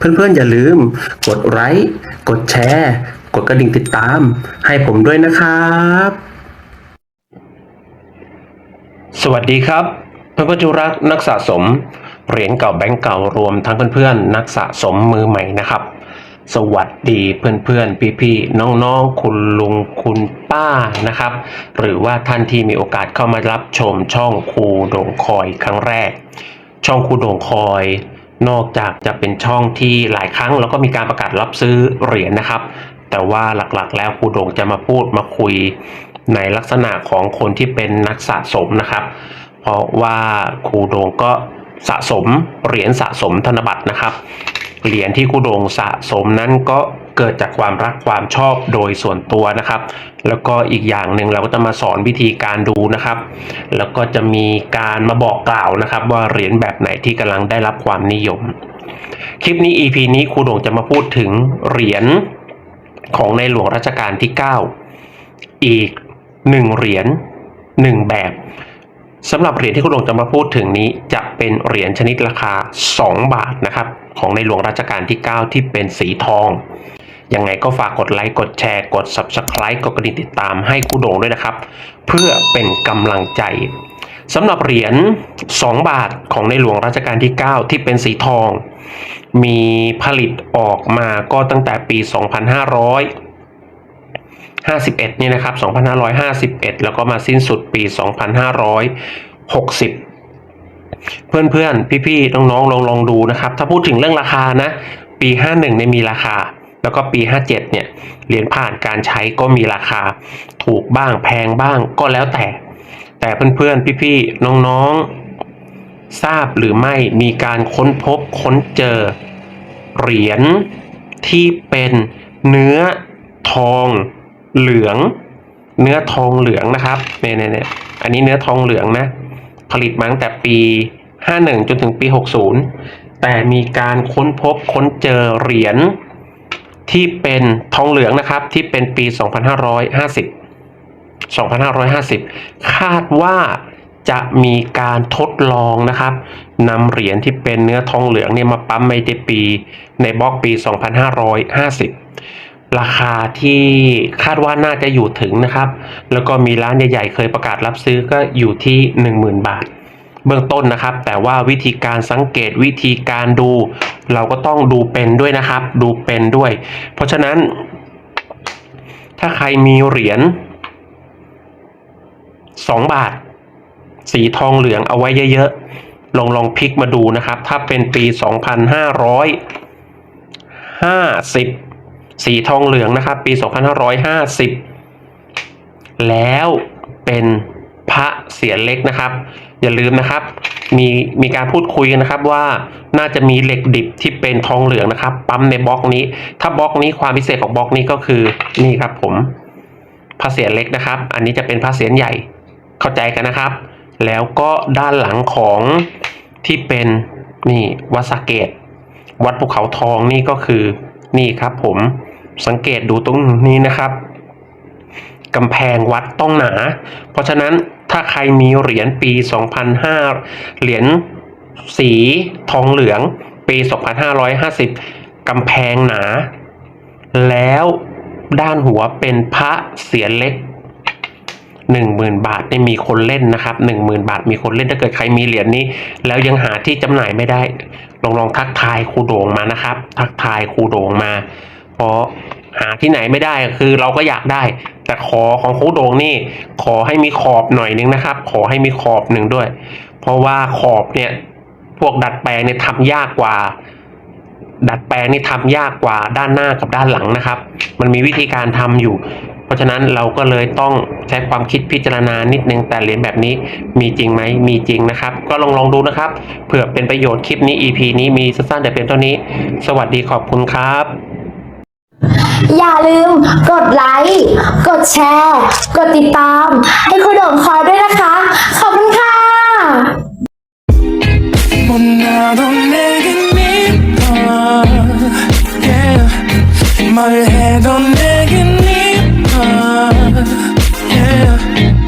เพื่อนๆอย่าลืม กดไลค์กดแชร์ กดกระดิ่งติดตาม ให้ผมด้วยนะครับ สวัสดีครับ เพื่อนๆที่รักนักสะสม เหรียญเก่าแบงก์เก่ารวมทั้งเพื่อนๆนักสะสมมือใหม่นะครับ สวัสดีเพื่อนๆพี่ๆน้องๆ คุณลุงคุณป้านะครับ หรือว่าท่านที่มีโอกาสเข้ามารับชมช่องครูโด่งคอยครั้งแรก ช่องครูโด่งคอย นอกจากจะเป็นช่องที่หลายครั้งแล้วก็มีการประกาศรับซื้อเหรียญนะครับ แต่ว่าหลักๆ แล้วครูโด่งจะมาพูดมาคุยในลักษณะของคนที่เป็นนักสะสมนะครับ เพราะว่าครูโด่งก็สะสมเหรียญสะสมธนบัตรนะครับ เหรียญที่ครูโด่งสะสมนั้นก็ เกิดจากความรักความชอบโดยส่วนตัวนะครับ แล้วก็อีกอย่างหนึ่งเราก็จะมาสอนวิธีการดูนะครับ แล้วก็จะมีการมาบอกกล่าวนะครับ ว่าเหรียญแบบไหนที่กำลังได้รับความนิยม คลิปนี้ EP นี้ครูดงจะมาพูดถึงเหรียญของในหลวงรัชกาลที่ 9 อีกหนึ่งเหรียญหนึ่งแบบสำหรับเหรียญที่ครูโด่งจะมาพูดถึงนี้จะเป็นเหรียญชนิดราคา 2 บาทนะครับ ของในหลวงรัชกาลที่ 9 ที่เป็นสีทอง ยังไงก็ฝากกดไลค์กดแชร์กด Subscribe กดกระดิ่งติดตามให้ครูโด่งด้วยนะครับ เพื่อเป็นกำลังใจสำหรับเหรียญ 2 บาทของในหลวงรัชกาลที่ 9 ที่เป็นสีทอง มีผลิตออกมาก็ตั้งแต่ปี 2500 51เนี่นะครับ 2551 แล้วก็มาสิ้นสุดปี 2560เพื่อนๆ พี่ๆ น้องๆ ลองลองดูนะครับ ถ้าพูดถึงเรื่องราคานะ ปี 51เนี่ยมีราคา แล้วก็ปี 57 เนี่ยเหรียญผ่านการใช้ก็มีราคาถูกบ้างแพงบ้างก็แล้วแต่ แต่เพื่อนๆ พี่ๆ น้องๆ ทราบหรือไม่มีการค้นพบค้นเจอ เหรียญที่เป็นเนื้อทองเหลือง เนื้อทองเหลืองนะครับเนี่ยเนี่ยเนี่ยอันนี้เนื้อทองเหลืองนะ ผลิตมาตั้งแต่ปี 51 จนถึงปี 60 แต่มีการค้นพบค้นเจอเหรียญ ที่เป็นทองเหลืองนะครับที่เป็นปี 2550 2550 คาดว่าจะมีการทดลองนะครับนำเหรียญที่เป็นเนื้อทองเหลืองเนี่ยมาปั๊มในปี ในบล็อกปี 2550 ราคาที่คาดว่าน่าจะอยู่ถึงนะครับ แล้วก็มีร้านใหญ่ๆเคยประกาศรับซื้อก็อยู่ที่ 10,000 บาท เบื้องต้นนะครับ แต่ว่าวิธีการสังเกตวิธีการดู เราก็ต้องดูเป็นด้วยนะครับ ดูเป็นด้วย เพราะฉะนั้น ถ้าใครมีเหรียญ2 บาท สีทองเหลืองเอาไว้เยอะๆ ลองลองพลิกมาดูนะครับ ถ้าเป็นปี 2550 สีทองเหลืองนะครับ ปี 2550 แล้วเป็นพระเสียรเล็กนะครับ อย่าลืมนะครับ มีมีการพูดคุยกันนะครับว่าน่าจะมีเหล็กดิบที่เป็นทองเหลืองนะครับ ปั๊มในบล็อกนี้ ถ้าบล็อกนี้ความพิเศษของบล็อกนี้ก็คือนี่ครับผมพระเสียรเล็กนะครับ อันนี้จะเป็นพระเสียรใหญ่เข้าใจกันนะครับ แล้วก็ด้านหลังของที่เป็นนี่วัดสเกต วัดภูเขาทองนี่ก็คือนี่ครับผมสังเกตดูตรงนี้นะครับกำแพงวัดต้องหนา เพราะฉะนั้น ถ้าใครมีเหรียญปี 2005 เหรียญสีทองเหลืองปี 2550 กำแพงหนา แล้วด้านหัวเป็นพระเสียเล็กหนึ่งหมื่นบาทนี่มีคนเล่นนะครับหนึ่งหมื่นบาทมีคนเล่นถ้าเกิดใครมีเหรียญนี้ แล้วยังหาที่จำหน่ายไม่ได้ ลองลองทักทายครูโด่งมานะครับ ทักทายครูโด่งมาเพราะหาที่ไหนไม่ได้คือเราก็อยากได้ แต่ขอของครูโดงนี่ ขอให้มีขอบหน่อยนึงนะครับ ขอให้มีขอบหนึ่งด้วย เพราะว่าขอบเนี่ยพวกดัดแปลงเนี่ยทำยากกว่า ดัดแปลงนี่ทำยากกว่าด้านหน้ากับด้านหลังนะครับ มันมีวิธีการทำอยู่ เพราะฉะนั้นเราก็เลยต้องใช้ความคิดพิจารณานิดนึงแต่เหรียญแบบนี้มีจริงไหมมีจริงนะครับ ก็ลองลองดูนะครับเผื่อเป็นประโยชน์คลิปนี้ EP นี้มีสั้นๆแต่เพียงเท่านี้ สวัสดีขอบคุณครับ อย่าลืมกดไลค์ กดแชร์ กดติดตาม ให้คุณโด่งคอยด้วยนะคะ ขอบคุณค่ะ 못 나도 내게 믿어 yeah. 뭘 해도 내게 믿어 yeah.